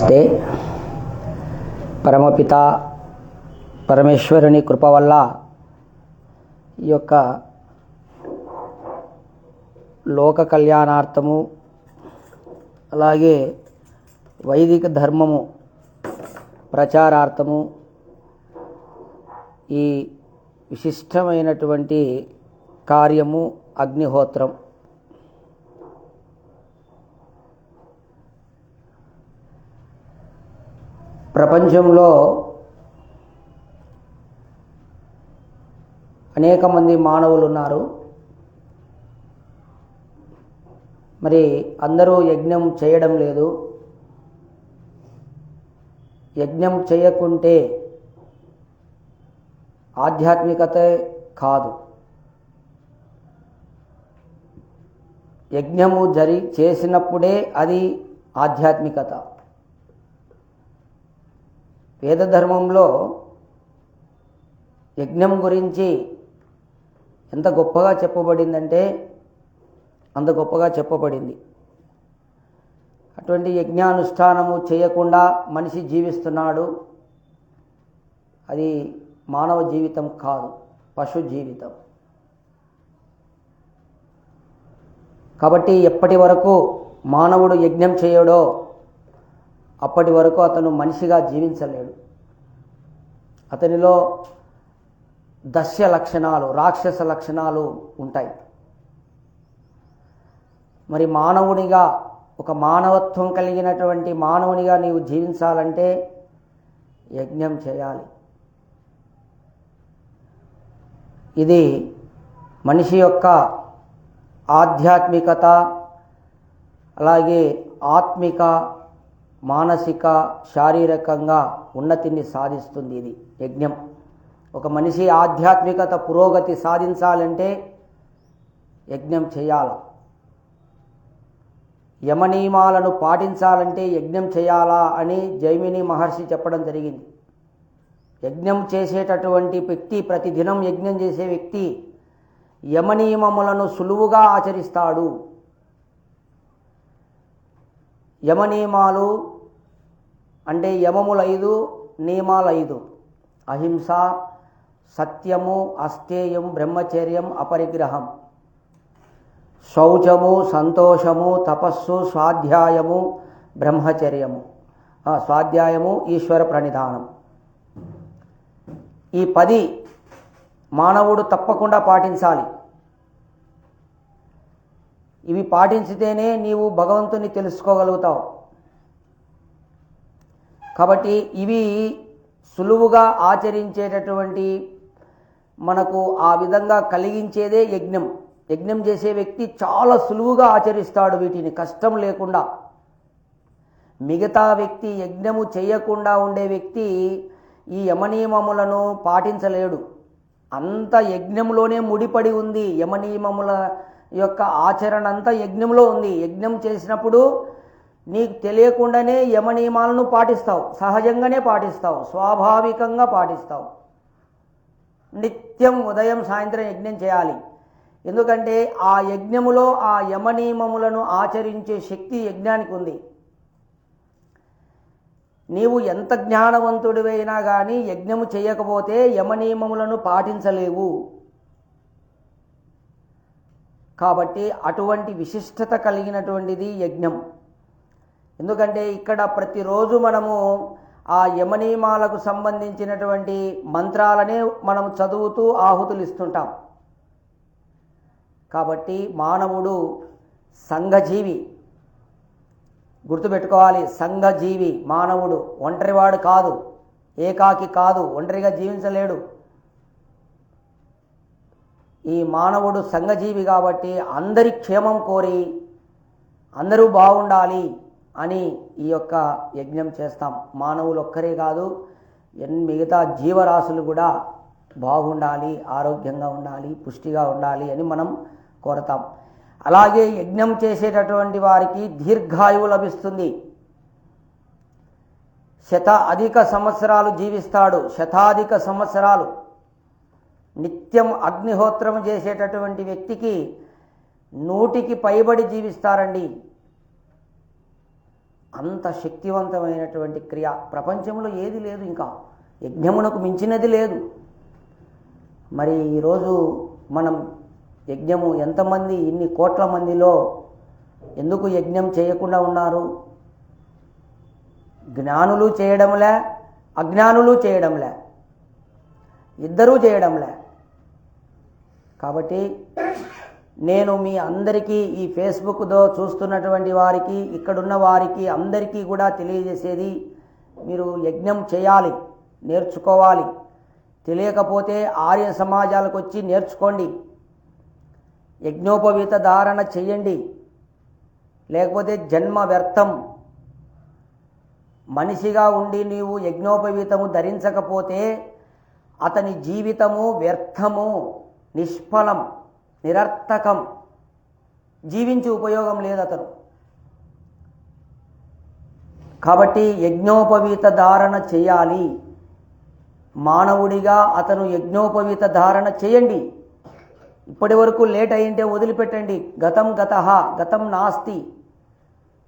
నమస్తే. పరమపిత పరమేశ్వరుని కృప వల్ల ఈ యొక్క లోక కళ్యాణార్థము అలాగే వైదిక ధర్మము ప్రచారార్థము ఈ విశిష్టమైనటువంటి కార్యము అగ్నిహోత్రం. ప్రపంచంలో అనేక మంది మానవులు ఉన్నారు మరి అందరూ యజ్ఞం చేయడం లేదు. యజ్ఞం చేయకుంటే ఆధ్యాత్మికత కాదు. యజ్ఞము జరి చేసినప్పుడే అది ఆధ్యాత్మికత. వేద ధర్మంలో యజ్ఞం గురించి ఎంత గొప్పగా చెప్పబడిందంటే అంత గొప్పగా చెప్పబడింది. అటువంటి యజ్ఞానుష్ఠానము చేయకుండా మనిషి జీవిస్తున్నాడు. అది మానవ జీవితం కాదు పశు జీవితం. కాబట్టి ఎప్పటి వరకు మానవుడు యజ్ఞం చేయడో అప్పటి వరకు అతను మనిషిగా జీవించలేడు. అతనిలో దస్య లక్షణాలు రాక్షస లక్షణాలు ఉంటాయి. మరి మానవునిగా ఒక మానవత్వం కలిగినటువంటి మానవునిగా నీవు జీవించాలంటే యజ్ఞం చేయాలి. ఇది మనిషి యొక్క ఆధ్యాత్మికత అలాగే ఆత్మిక మానసిక శారీరకంగా ఉన్నతిని సాధిస్తుంది ఇది యజ్ఞం. ఒక మనిషి ఆధ్యాత్మికత పురోగతి సాధించాలంటే యజ్ఞం చేయాల? యమనియమాలను పాటించాలంటే యజ్ఞం చేయాలా అని జైమిని మహర్షి చెప్పడం జరిగింది. యజ్ఞం చేసేటటువంటి వ్యక్తి ప్రతిదినం యజ్ఞం చేసే వ్యక్తి యమనియమములను సులువుగా ఆచరిస్తాడు. యమనియమాలు అంటే యమములు ఐదు నియమాలు ఐదు. అహింస సత్యము అస్థేయం బ్రహ్మచర్యం అపరిగ్రహం. శౌచము సంతోషము తపస్సు స్వాధ్యాయము బ్రహ్మచర్యము. స్వాధ్యాయము ఈశ్వర ప్రణిధానం. ఈ పది మానవుడు తప్పకుండా పాటించాలి. ఇవి పాటించితేనే నీవు భగవంతుని తెలుసుకోగలుగుతావు. కాబట్టి ఇవి సులువుగా ఆచరించేటటువంటి మనకు ఆ విధంగా కలిగించేదే యజ్ఞం. యజ్ఞం చేసే వ్యక్తి చాలా సులువుగా ఆచరిస్తాడు వీటిని కష్టం లేకుండా. మిగతా వ్యక్తి యజ్ఞము చేయకుండా ఉండే వ్యక్తి ఈ యమనియమములను పాటించలేడు. అంత యజ్ఞంలోనే ముడిపడి ఉంది యమనియమముల యొక్క ఆచరణ అంతా యజ్ఞంలో ఉంది. యజ్ఞం చేసినప్పుడు నీకు తెలియకుండానే యమనియమాలను పాటిస్తావు. సహజంగానే పాటిస్తావు. స్వాభావికంగా పాటిస్తావు. నిత్యం ఉదయం సాయంత్రం యజ్ఞం చేయాలి. ఎందుకంటే ఆ యజ్ఞములో ఆ యమనియమములను ఆచరించే శక్తి యజ్ఞానికి ఉంది. నీవు ఎంత జ్ఞానవంతుడివైనా కానీ యజ్ఞము చేయకపోతే యమనియమములను పాటించలేవు. కాబట్టి అటువంటి విశిష్టత కలిగినటువంటిది యజ్ఞం. ఎందుకంటే ఇక్కడ ప్రతిరోజు మనము ఆ యమనియమాలకు సంబంధించినటువంటి మంత్రాలనే మనం చదువుతూ ఆహుతులు ఇస్తుంటాం కాబట్టి మానవుడు సంఘజీవి. గుర్తుపెట్టుకోవాలి సంఘజీవి మానవుడు. ఒంటరివాడు కాదు ఏకాకి కాదు ఒంటరిగా జీవించలేడు. ఈ మానవుడు సంఘజీవి కాబట్టి అందరి క్షేమం కోరి అందరూ బాగుండాలి అని ఈ యొక్క యజ్ఞం చేస్తాం. మానవులు ఒక్కరే కాదు మిగతా జీవరాశులు కూడా బాగుండాలి ఆరోగ్యంగా ఉండాలి పుష్టిగా ఉండాలి అని మనం కోరతాం. అలాగే యజ్ఞం చేసేటటువంటి వారికి దీర్ఘాయువు లభిస్తుంది. శత అధిక సంవత్సరాలు జీవిస్తాడు శతాధిక సంవత్సరాలు. నిత్యం అగ్నిహోత్రం చేసేటటువంటి వ్యక్తికి నూటికి పైబడి జీవిస్తారండి. అంత శక్తివంతమైనటువంటి క్రియ. ప్రపంచంలో ఏది లేదు ఇంకా. యజ్ఞమునకు మించినది లేదు. మరి ఈరోజు మనం యజ్ఞము ఎంతమంది ఇన్ని కోట్ల మందిలో ఎందుకు యజ్ఞం చేయకుండా ఉన్నారు? జ్ఞానులు చేయడంలే అజ్ఞానులు చేయడంలే ఇద్దరూ చేయడంలే. కాబట్టి నేను మీ అందరికీ ఈ ఫేస్బుక్తో చూస్తున్నటువంటి వారికి ఇక్కడున్న వారికి అందరికీ కూడా తెలియజేసేది మీరు యజ్ఞం చేయాలి నేర్చుకోవాలి. తెలియకపోతే ఆర్య సమాజాలకు వచ్చి నేర్చుకోండి. యజ్ఞోపవీత ధారణ చెయ్యండి లేకపోతే జన్మ వ్యర్థం. మనిషిగా ఉండి నీవు యజ్ఞోపవీతము ధరించకపోతే అతని జీవితము వ్యర్థము. నిష్ఫలం నిరర్థకం. జీవించి ఉపయోగం లేదు అతను. కాబట్టి యజ్ఞోపవీత ధారణ చేయాలి. మానవుడిగా అతను యజ్ఞోపవీత ధారణ చేయండి. ఇప్పటి వరకు లేట్ అయింటే వదిలిపెట్టండి. గతం గత గతం నాస్తి.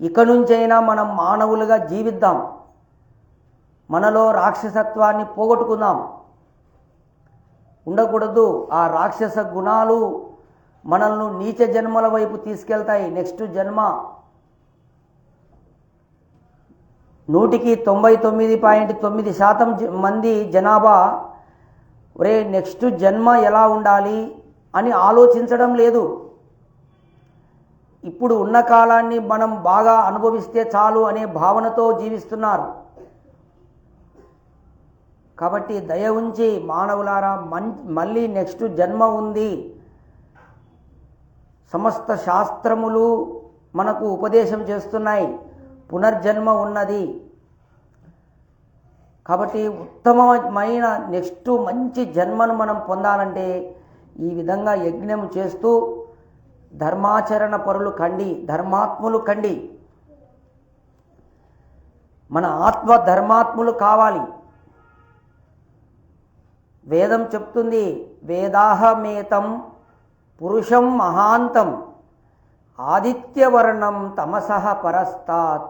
ఇక నుంచైనా మనం మానవులుగా జీవిద్దాం. మనలో రాక్షసత్వాన్ని పోగొట్టుకుందాం. ఉండకూడదు. ఆ రాక్షస గుణాలు మనల్ని నీచ జన్మల వైపు తీసుకెళ్తాయి. నెక్స్ట్ జన్మ. నూటికి తొంభై తొమ్మిది పాయింట్ తొమ్మిది శాతం మంది జనాభా ఒరే నెక్స్ట్ జన్మ ఎలా ఉండాలి అని ఆలోచించడం లేదు. ఇప్పుడు ఉన్న కాలాన్ని మనం బాగా అనుభవిస్తే చాలు అనే భావనతో జీవిస్తున్నారు. కాబట్టి దయ ఉంచి మానవులారా మన్ మళ్ళీ నెక్స్ట్ జన్మ ఉంది. సమస్త శాస్త్రములు మనకు ఉపదేశం చేస్తున్నాయి. పునర్జన్మ ఉన్నది. కాబట్టి ఉత్తమమైన నెక్స్ట్ మంచి జన్మను మనం పొందాలంటే ఈ విధంగా యజ్ఞం చేస్తూ ధర్మాచరణ పరులు కండి ధర్మాత్ములు కండి. మన ఆత్మ ధర్మాత్ములు కావాలి. వేదం చెప్తుంది వేదాహమేతం పురుషం మహాంతం ఆదిత్యవర్ణం తమస పరస్తాత్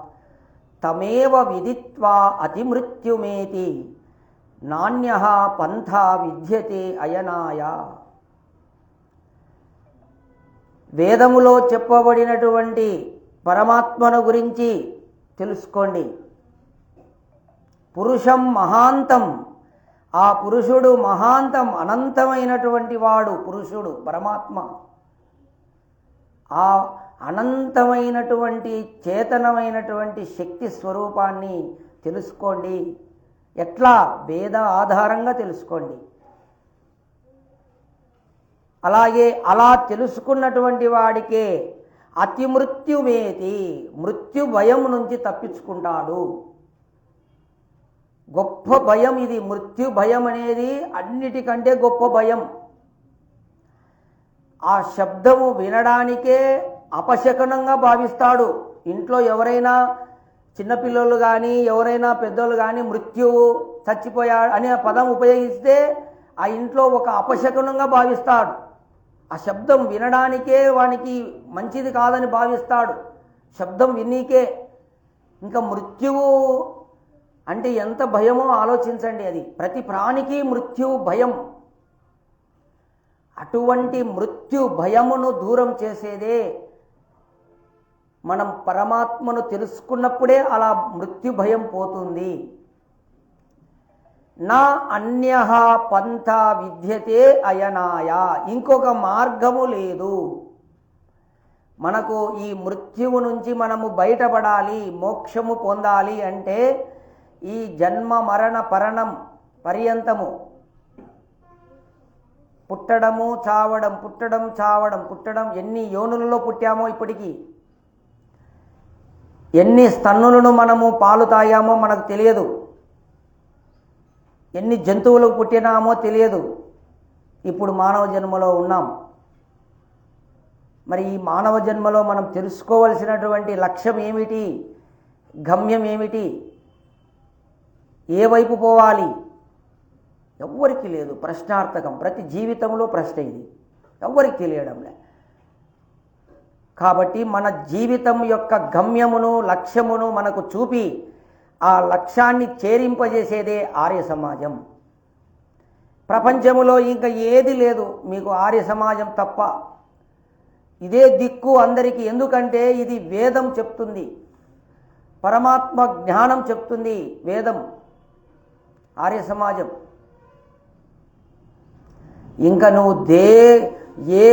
తమేవ విదిత్వా అతిమృత్యుమేతి నాణ్య పంథ విద్యతే అయనాయ. వేదములో చెప్పబడినటువంటి పరమాత్మను గురించి తెలుసుకోండి. పురుషం మహాంతం ఆ పురుషుడు మహాంతం అనంతమైనటువంటి వాడు పురుషుడు పరమాత్మ. ఆ అనంతమైనటువంటి చేతనమైనటువంటి శక్తి స్వరూపాన్ని తెలుసుకోండి. ఎట్లా? వేద ఆధారంగా తెలుసుకోండి. అలాగే అలా తెలుసుకున్నటువంటి వాడికే అతిమృత్యుమేతి మృత్యు భయం నుంచి తప్పించుకుంటాడు. గొప్ప భయం ఇది మృత్యు భయం అనేది అన్నిటికంటే గొప్ప భయం. ఆ శబ్దము వినడానికే అపశకనంగా భావిస్తాడు. ఇంట్లో ఎవరైనా చిన్నపిల్లలు కానీ ఎవరైనా పెద్దోళ్ళు కానీ మృత్యువు చచ్చిపోయాడు అనే పదం ఉపయోగిస్తే ఆ ఇంట్లో ఒక అపశకునంగా భావిస్తాడు. ఆ శబ్దం వినడానికే వానికి మంచిది కాదని భావిస్తాడు. శబ్దం వినీకే. ఇంకా మృత్యువు అంటే ఎంత భయమో ఆలోచించండి అది. ప్రతి ప్రాణికి మృత్యు భయం. అటువంటి మృత్యు భయమును దూరం చేసేదే మనం పరమాత్మను తెలుసుకున్నప్పుడే అలా మృత్యు భయం పోతుంది. నా అన్య పంథ విద్యతే అయనాయ. ఇంకొక మార్గము లేదు. మనకు ఈ మృత్యువు నుంచి మనము బయటపడాలి మోక్షము పొందాలి అంటే ఈ జన్మ మరణ పరణం పర్యంతము. పుట్టడము చావడం పుట్టడం చావడం పుట్టడం ఎన్ని యోనులలో పుట్టామో ఇప్పటికీ. ఎన్ని స్తన్నులను మనము పాలు తాగామో మనకు తెలియదు. ఎన్ని జంతువులకు పుట్టినామో తెలియదు. ఇప్పుడు మానవ జన్మలో ఉన్నాం. మరి ఈ మానవ జన్మలో మనం తెలుసుకోవలసినటువంటి లక్ష్యం ఏమిటి? గమ్యం ఏమిటి? ఏ వైపు పోవాలి? ఎవ్వరికి లేదు. ప్రశ్నార్థకం. ప్రతి జీవితంలో ప్రశ్న ఇది. ఎవ్వరికి తెలియడంలే కాబట్టి మన జీవితం యొక్క గమ్యమును లక్ష్యమును మనకు చూపి ఆ లక్ష్యాన్ని చేరింపజేసేదే ఆర్య సమాజం. ప్రపంచములో ఇంకా ఏది లేదు. మీకు ఆర్య సమాజం తప్ప. ఇదే దిక్కు అందరికీ. ఎందుకంటే ఇది వేదం చెప్తుంది. పరమాత్మ జ్ఞానం చెప్తుంది వేదం. ఆర్య సమాజం. ఇంకా నువ్వు దే ఏ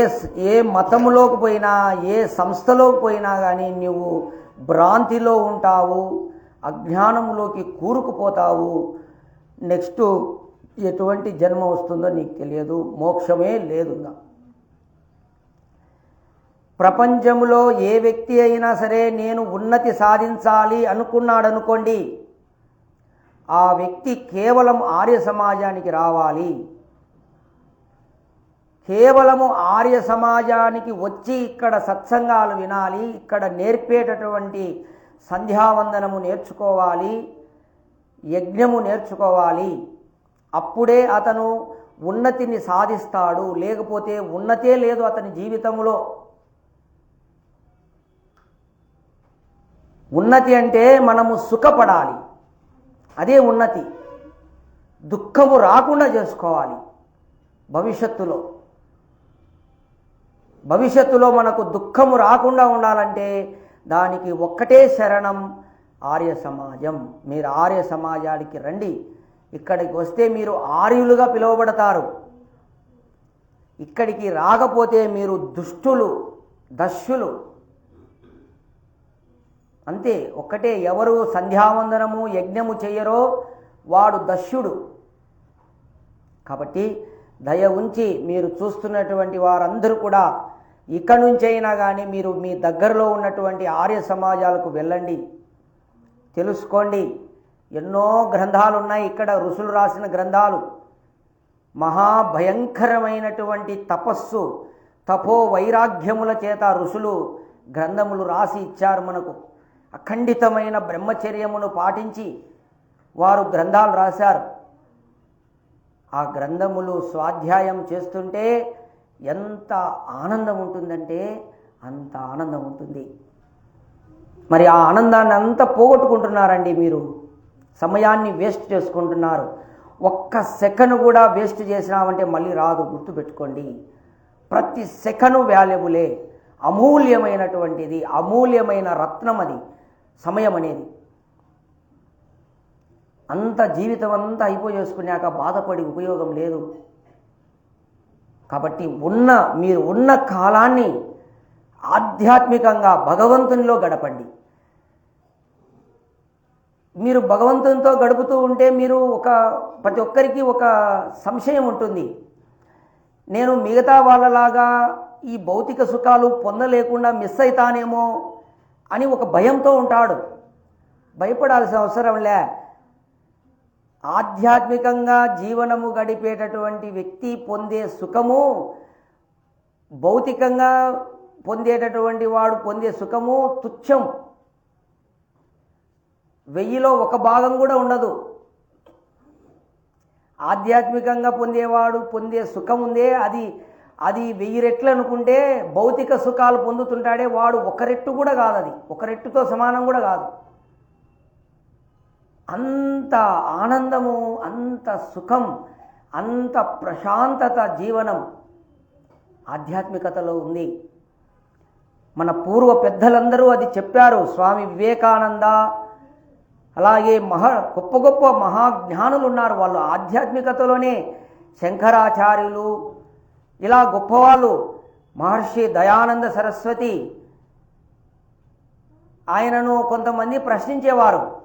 ఏ మతంలోకి పోయినా ఏ సంస్థలోకి పోయినా కానీ నువ్వు భ్రాంతిలో ఉంటావు అజ్ఞానంలోకి కూరుకుపోతావు. నెక్స్ట్ ఎటువంటి జన్మ వస్తుందో నీకు తెలియదు మోక్షమే లేదు ప్రపంచంలో ఏ వ్యక్తి అయినా సరే నేను ఉన్నతి సాధించాలి అనుకున్నాడనుకోండి ఆ వ్యక్తి కేవలం ఆర్య సమాజానికి రావాలి. కేవలము ఆర్య సమాజానికి వచ్చి ఇక్కడ సత్సంగాలు వినాలి ఇక్కడ నేర్పేటటువంటి సంధ్యావందనము నేర్చుకోవాలి యజ్ఞము నేర్చుకోవాలి. అప్పుడే అతను ఉన్నతిని సాధిస్తాడు లేకపోతే ఉన్నతే లేదు అతని జీవితంలో. ఉన్నతి అంటే మనము సుఖపడాలి. అదే ఉన్నతి. దుఃఖము రాకుండా చేసుకోవాలి. భవిష్యత్తులో. భవిష్యత్తులో మనకు దుఃఖము రాకుండా ఉండాలంటే దానికి ఒక్కటే శరణం ఆర్య సమాజం. మీరు ఆర్య సమాజానికి రండి. ఇక్కడికి వస్తే మీరు ఆర్యులుగా పిలువబడతారు. ఇక్కడికి రాకపోతే మీరు దుష్టులు దస్యులు అంతే ఒక్కటే ఎవరు సంధ్యావందనము యజ్ఞము చేయరో వాడు దస్యుడు. కాబట్టి దయ ఉంచి మీరు చూస్తున్నటువంటి వారందరూ కూడా ఇక్కడి నుంచైనా కానీ మీరు మీ దగ్గరలో ఉన్నటువంటి ఆర్య సమాజాలకు వెళ్ళండి. తెలుసుకోండి. ఎన్నో గ్రంథాలు ఉన్నాయి ఇక్కడ ఋషులు రాసిన గ్రంథాలు. మహాభయంకరమైనటువంటి తపస్సు తపో వైరాగ్యముల చేత ఋషులు గ్రంథములు రాసి ఇచ్చారు మనకు. అఖండితమైన బ్రహ్మచర్యమును పాటించి వారు గ్రంథాలు రాశారు. ఆ గ్రంథములు స్వాధ్యాయం చేస్తుంటే ఎంత ఆనందం ఉంటుందంటే అంత ఆనందం ఉంటుంది. మరి ఆ ఆనందాన్ని అంతా పోగొట్టుకుంటున్నారండి మీరు. సమయాన్ని వేస్ట్ చేసుకుంటున్నారు. ఒక్క సెకండ్ కూడా వేస్ట్ చేసినామంటే మళ్ళీ రాదు గుర్తుపెట్టుకోండి. ప్రతి సెకను వాల్యుబులే. అమూల్యమైనటువంటిది అమూల్యమైన రత్నం అది సమయం అనేది. అంత జీవితం అంతా అయిపోయేసుకున్నాక బాధపడి ఉపయోగం లేదు. కాబట్టి ఉన్న మీరు ఉన్న కాలాన్ని ఆధ్యాత్మికంగా భగవంతునిలో గడపండి. మీరు భగవంతునితో గడుపుతూ ఉంటే మీరు ఒక ప్రతి ఒక్కరికి ఒక సంశయం ఉంటుంది. నేను మిగతా వాళ్ళలాగా ఈ భౌతిక సుఖాలు పొందలేకుండా మిస్ అవుతానేమో అని ఒక భయంతో ఉంటాడు. భయపడాల్సిన అవసరం లే. ఆధ్యాత్మికంగా జీవనము గడిపేటటువంటి వ్యక్తి పొందే సుఖము భౌతికంగా పొందేటటువంటి వాడు పొందే సుఖము తుచ్చం. వెయ్యిలో ఒక భాగం కూడా ఉండదు. ఆధ్యాత్మికంగా పొందేవాడు పొందే సుఖం ఉందే అది అది వెయ్యి రెట్లు అనుకుంటే భౌతిక సుఖాలు పొందుతుంటాడే వాడు ఒక రెట్టు కూడా కాదు అది. ఒక రెట్టుతో సమానం కూడా కాదు. అంత ఆనందము అంత సుఖం అంత ప్రశాంతత జీవనం ఆధ్యాత్మికతలో ఉంది. మన పూర్వ పెద్దలందరూ అది చెప్పారు స్వామి వివేకానంద అలాగే మహా గొప్ప గొప్ప మహాజ్ఞానులు ఉన్నారు. వాళ్ళు ఆధ్యాత్మికతలోనే శంకరాచార్యులు ఇలా గొప్పవాళ్ళు మహర్షి దయానంద సరస్వతి ఆయనను కొంతమంది ప్రశ్నించేవారు.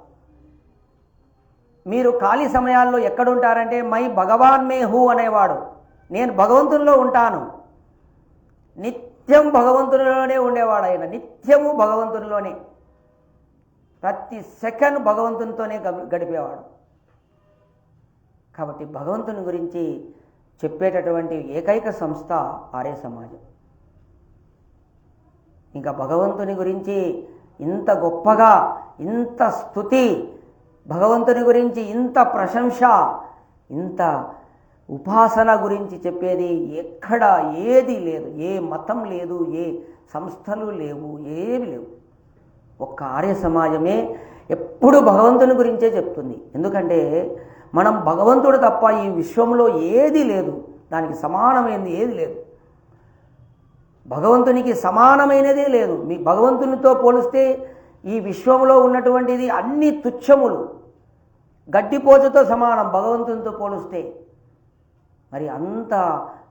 మీరు ఖాళీ సమయాల్లో ఎక్కడుంటారంటే మై భగవాన్ మే హూ అనేవాడు. నేను భగవంతుల్లో ఉంటాను. నిత్యం భగవంతునిలోనే ఉండేవాడు ఆయన. నిత్యము భగవంతునిలోనే. ప్రతి సెకండ్ భగవంతునితోనే గడిపేవాడు. కాబట్టి భగవంతుని గురించి చెప్పేటటువంటి ఏకైక సంస్థ ఆర్య సమాజం. ఇంకా భగవంతుని గురించి ఇంత గొప్పగా ఇంత స్థుతి భగవంతుని గురించి ఇంత ప్రశంస ఇంత ఉపాసన గురించి చెప్పేది ఎక్కడ ఏది లేదు ఏ మతం లేదు ఏ సంస్థలు లేవు ఏవి లేవు. ఒక్క ఆర్య సమాజమే ఎప్పుడు భగవంతుని గురించే చెప్తుంది. ఎందుకంటే మనం భగవంతుడు తప్ప ఈ విశ్వంలో ఏది లేదు. దానికి సమానమైనది ఏది లేదు. భగవంతునికి సమానమైనదే లేదు. మీ భగవంతునితో పోలిస్తే ఈ విశ్వంలో ఉన్నటువంటిది అన్ని తుచ్చములు. గడ్డిపోజతో సమానం భగవంతునితో పోలిస్తే. మరి అంత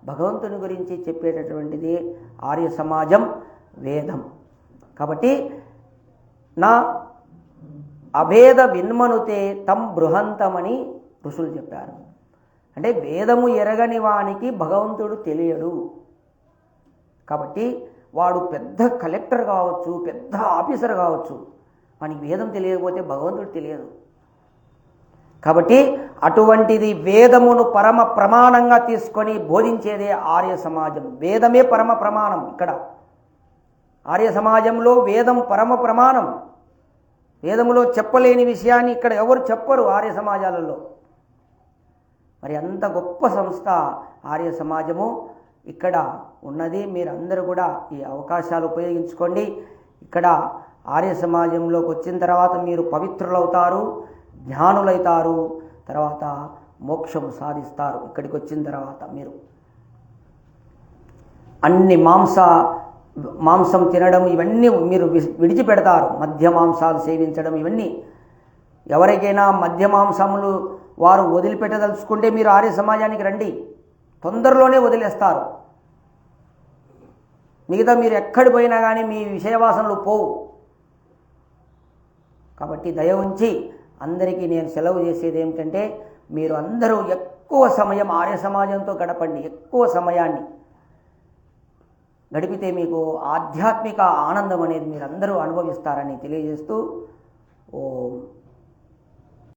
భగవంతుని గురించి చెప్పేటటువంటిది ఆర్య సమాజం వేదం. కాబట్టి నా అభేద విన్మనుతే తం బృహంతమని ఋషులు చెప్పారు. అంటే వేదము ఎరగని వానికి భగవంతుడు తెలియడు. కాబట్టి వాడు పెద్ద కలెక్టర్ కావచ్చు పెద్ద ఆఫీసర్ కావచ్చు. వానికి వేదం తెలియకపోతే భగవంతుడు తెలియదు. కాబట్టి అటువంటిది వేదమును పరమ ప్రమాణంగా తీసుకొని బోధించేదే ఆర్య సమాజం. వేదమే పరమ ప్రమాణం ఇక్కడ. ఆర్య సమాజంలో వేదం పరమ ప్రమాణం. వేదములో చెప్పలేని విషయాన్ని ఇక్కడ ఎవరు చెప్పరు ఆర్య సమాజాలలో. మరి అంత గొప్ప సంస్థ ఆర్య సమాజము ఇక్కడ ఉన్నది. మీరందరూ కూడా ఈ అవకాశాలు ఉపయోగించుకోండి. ఇక్కడ ఆర్య సమాజంలోకి వచ్చిన తర్వాత మీరు పవిత్రులవుతారు జ్ఞానులవుతారు తర్వాత మోక్షము సాధిస్తారు. ఇక్కడికి వచ్చిన తర్వాత మీరు. అన్ని మాంస మాంసం తినడం ఇవన్నీ మీరు వి- విడిచిపెడతారు. మధ్య మాంసాలు సేవించడం ఇవన్నీ. ఎవరికైనా మధ్య మాంసములు వారు వదిలిపెట్టదలుచుకుంటే మీరు ఆర్య సమాజానికి రండి. తొందరలోనే వదిలేస్తారు. మిగతా మీరు ఎక్కడి పోయినా కానీ మీ విషయవాసనలు పోవు. కాబట్టి దయ ఉంచి అందరికీ నేను సెలవు చేసేది ఏమిటంటే మీరు అందరూ ఎక్కువ సమయం ఆర్య సమాజంతో గడపండి. ఎక్కువ సమయాన్ని. గడిపితే మీకు ఆధ్యాత్మిక ఆనందం అనేది మీరు అందరూ అనుభవిస్తారని తెలియజేస్తూ ఓ.